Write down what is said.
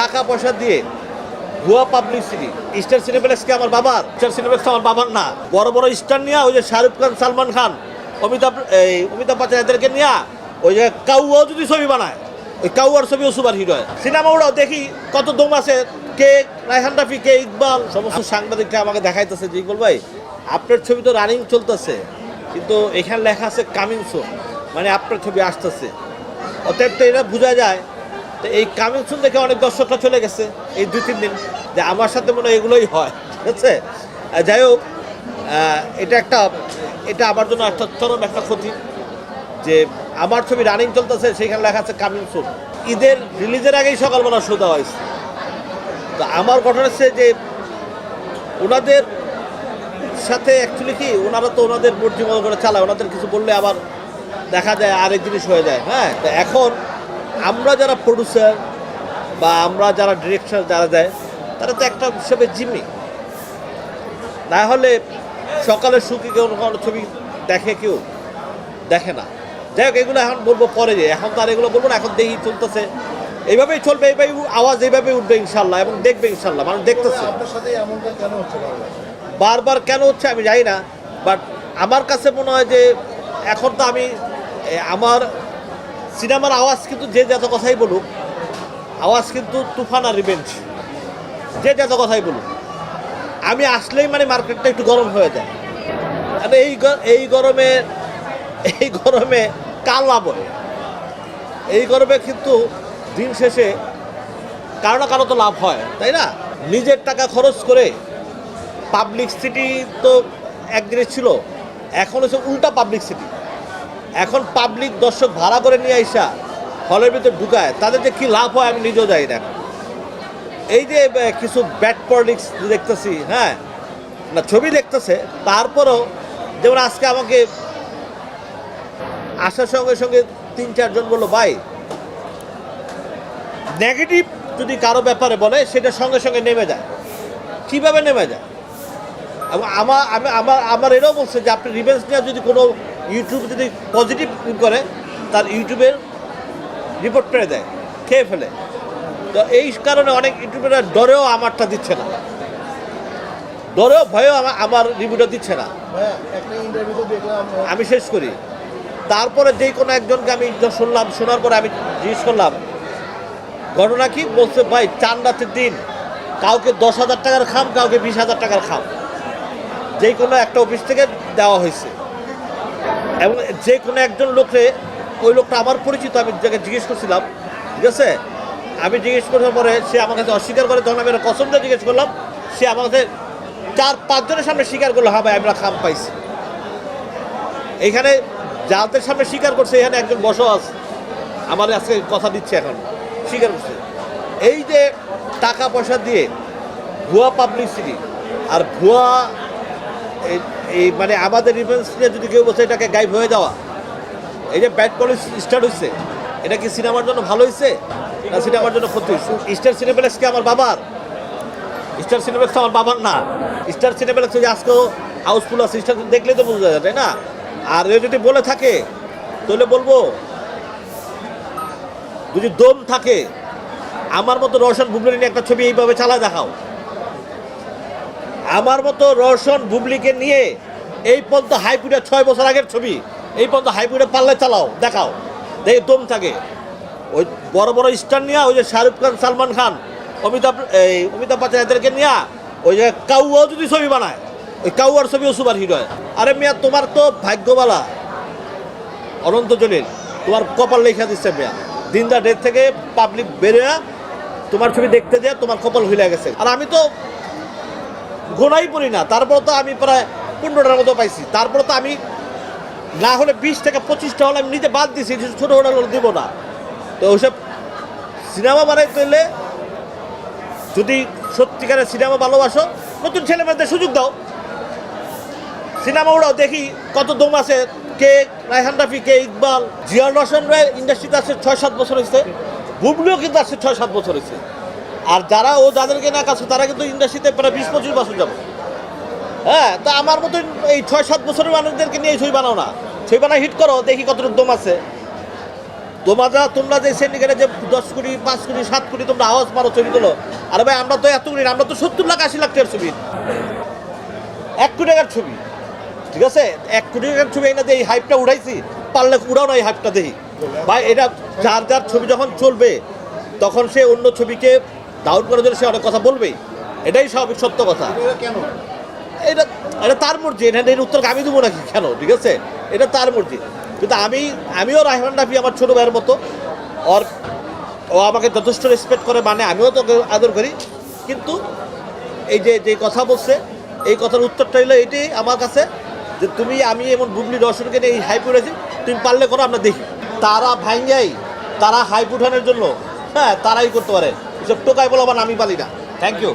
টাকা পয়সা দিয়ে ভুয়া পাবলিসিটি স্টার সিনেপ্লেক্সকে আমার বাবার? স্টার সিনেপ্লেক্স আমার বাবার না। বড় বড় স্টার নিয়ে ওই যে শাহরুখ খান সালমান খান অমিতাভ এই অমিতাভ বচ্চন এদেরকে নিয়ে ওই যে কাউয়াও যদি ছবি বানায় ওই কাউয়ার ছবিও সুপার হিরো হয়। সিনেমা ওরাও দেখি কত দম আছে কে রায়হান রাফি কে ইকবাল সমস্ত সাংবাদিকরা আমাকে দেখাইতেছে যে ইকবাল ভাই আপনার ছবি তো রানিং চলতেছে কিন্তু এখানে লেখা আছে কামিং সুন মানে আপনার ছবি আসতেছে। অতএব তো এটা বোঝা যায় তো এই কামিং সুন দেখে অনেক দর্শকরা চলে গেছে এই দুই, তিন দিন। যে আমার সাথে মনে হয় এগুলোই হয়, ঠিক আছে? যাই হোক এটা একটা, এটা আমার জন্য একটা চরম একটা ক্ষতি যে আমার ছবি রানিং চলতেছে সেখানে লেখা আছে কামিং সুন ঈদের রিলিজের আগেই সকালবেলা শো দেওয়া হয়েছে। তো আমার ঘটনা হচ্ছে যে ওনাদের সাথে অ্যাকচুয়ালি কি, ওনারা তো ওনাদের মর্জি মতো করে চালায়, ওনাদের কিছু বললে আবার দেখা যায় আরেক জিনিস হয়ে যায় হ্যাঁ? তো এখন আমরা যারা প্রডিউসার বা আমরা যারা ডিরেক্টর যারা দেয় তারা তো একটা হিসেবে জিম্মি। না হলে সকালে শুকি কেউ কোনো ছবি দেখে কেউ দেখে না। যাই হোক এগুলো এখন বলব পরে যে এখন তো আর এগুলো বলব না এখন দেখি চলতেছে। এইভাবেই চলবে এইভাবে আওয়াজ এইভাবেই উঠবে ইনশাল্লাহ এবং দেখবে ইনশাল্লাহ মানুষ দেখতেছে? বারবার? কেন হচ্ছে আমি জানি না বাট আমার কাছে মনে হয় যে এখন তো আমি আমার সিনেমার আওয়াজ কিন্তু যে যত কথাই বলুক, আওয়াজ কিন্তু তুফান আর রিভেঞ্জ যে যত কথাই বলুক। আমি আসলেই মানে মার্কেটটা একটু গরম হয়ে যায়। আর এই এই গরমে এই গরমে কাল হয় এই গরমে কিন্তু দিন শেষে কারও না কারও তো লাভ হয়, তাই না? নিজের টাকা খরচ করে পাবলিক সিটি তো এক জিনিস ছিল, এখন হচ্ছে উল্টা পাবলিক সিটি এখন পাবলিক দর্শক ভাড়া করে নিয়ে আইসা হলের ভিতরে ঢুকায়, তাদের যে কী লাভ হয় আমি নিজেও যাই না। এই যে কিছু ব্যাড পলিটিক্স দেখতেছি হ্যাঁ না, ছবি দেখতেছে, তারপরেও যেমন আজকে আমাকে আসার সঙ্গে সঙ্গে তিন চারজন বলল, ভাই নেগেটিভ যদি কারও ব্যাপারে বলে, সেটা সঙ্গে সঙ্গে নেমে যায়। কীভাবে নেমে যায়? আমার আমি আমার আমার এটাও বলছে যে আপনি রিভেন্স নিয়ে যদি কোনো ইউটিউব যদি পজিটিভ করে তার ইউটিউবের রিপোর্ট পেয়ে দেয় খেয়ে ফেলে। তো এই কারণে অনেক ইউটিউবেরা ডরেও আমারটা দিচ্ছে না। ডরেও ভয়েও আমার আমার রিভিউটা দিচ্ছে না। আমি শেষ করি। তারপরে যেই কোনো একজনকে আমি শুনলাম শোনার পরে আমি জিজ্ঞেস করলাম ঘটনা কি? বলছে ভাই চান রাতের দিন কাউকে দশ হাজার টাকার খাম কাউকে বিশ হাজার টাকার খাম। যেই কোনো একটা অফিস থেকে দেওয়া হয়েছে। এবং যে কোনো একজন লোককে, ওই লোকটা আমার পরিচিত, আমি যাকে জিজ্ঞেস করছিলাম, ঠিক আছে? আমি জিজ্ঞেস করার পরে সে আমার কাছে অস্বীকার করে, তখন আমি একটা দিয়ে জিজ্ঞেস করলাম, সে আমার কাছে চার, পাঁচজনের সামনে স্বীকার করল হ্যাঁ ভাই, আমরা খাম পাইছি। এখানে যাদের সামনে স্বীকার করছে, এখানে একজন বসো আছে, আমার আজকে কথা দিচ্ছে এখন, স্বীকার করছে। এই যে টাকা পয়সা দিয়ে ভুয়া পাবলিসিটি আর ভুয়া এই- মানে আমাদের রিফারেন্স নিয়ে যদি কেউ বলছে এটাকে গাইব হয়ে যাওয়া, এই যে ব্যাড পলিস স্টার্ট হয়েছে এটা কি সিনেমার জন্য ভালো হয়েছে না সিনেমার জন্য ক্ষতি হয়েছে স্টার সিনেপ্লেক্স কি আমার বাবার? স্টার সিনেপ্লেক্স আমার বাবার না। স্টার সিনেপ্লেক্স যে আজকেও হাউসফুল আছে স্টার দেখলেই তো বোঝা যায়, তাই না? আর এ যদি বলে থাকে, তাহলে বলব, যদি দম থাকে, আমার মতো রোশন বুবলি একটা ছবি এইভাবে চালা দেখাও। আমার মতো রোশন বুবলিকে নিয়ে এই পর্যন্ত হাইপুরে ছয় বছর আগের ছবি। এই পর্যন্ত হাইপুরে পাল্লে চালাও, দেখাও। দেখে দম থাকে। ওই বড় বড় স্টার নিয়ে, ওই যে শাহরুখ খান, সালমান খান, অমিতাভ, এই অমিতাভ বচ্চন এদেরকে নিয়ে, ওই যে কাউয়াও যদি ছবি বানায়, ওই কাউয়ার ছবিও সুপার হিরো আরে মিয়া, তোমার তো ভাগ্যবালা। অনন্ত জলিল, তোমার কপাল লেখা দিচ্ছে মিয়া। দিন দা ডেট থেকে পাবলিক বেরোয়া, তোমার ছবি দেখতে যায় তোমার কপাল হইলে গেছে। আর আমি তো গোনাই পড়ি না। তারপর তো আমি প্রায় পনেরোটার মতো পাইছি। তারপর তো আমি না হলে বিশ টাকা পঁচিশটা হলে আমি নিজে বাদ দিছি ছোটো হোটেল দিব না। তো ওইসব সিনেমা বানাইতে হলে যদি সত্যিকারের সিনেমা ভালোবাসো, নতুন ছেলেমেয়েদের সুযোগ দাও। সিনেমা ওরাও দেখি কত দম আছে। কে রায়হান রাফি, কে ইকবাল জিয়া রোশন রায় ইন্ডাস্ট্রিতে আছে ছয় সাত বছর হয়েছে বুবলিও কিন্তু আছে ছয় সাত বছর হয়েছে আর যারা ও যাদেরকে না কাছে, তারা কিন্তু ইন্ডাস্ট্রিতে প্রায় বিশ পঁচিশ বছর যাবে। হ্যাঁ তা আমার মতো এই ছয় সাত বছরের মানুষদেরকে নিয়ে ছবি বানাও না। ছবি বানায় হিট করো, দেখি কতটুকু দম আছে। তোমরা তোমরা যে সিন্ডিকেটে যে দশ কোটি, পাঁচ কোটি, সাত কোটি তোমরা আওয়াজ মারো ছবি তোলো। আরে ভাই, আমরা তো এত কোটি, আমরা তো সত্তর লাখ, আশি লাখ ছবি। এক কোটি টাকার ছবি, ঠিক আছে? এক কোটি টাকার ছবি এই না যে এই হাইপটা উড়াইছি। পারলে উড়াও না এই হাইপটা দেখি ভাই, এটা যার যার ছবি যখন চলবে, তখন সে অন্য ছবিকে ডাউন করার জন্য সে অনেক কথা বলবেই এটাই স্বাভাবিক সত্য কথা। কেন? এটা এটা তার মর্জি এটা এর উত্তর আমি দেবো নাকি? কেন? ঠিক আছে? এটা তার মর্জি। কিন্তু আমি আমিও রাহমান রাফি আমার ছোটো ভাইয়ের মতো। ওর ও আমাকে যথেষ্ট রেসপেক্ট করে মানে আমিও তো ওকে আদর করি। কিন্তু এই যে যে কথা বলছে এই কথার উত্তরটা হলো এটাই আমার কাছে যে তুমি আমি এমন বুবলি দর্শনকে নিয়ে এই হাইপ উঠেছি তুমি পারলে করো আমরা দেখি। তারা ভাঙ্গাই তারা হাইপ উঠানোর জন্য হ্যাঁ তারাই করতে পারে। টোকাই বলো আবার আমি পারি না। Thank you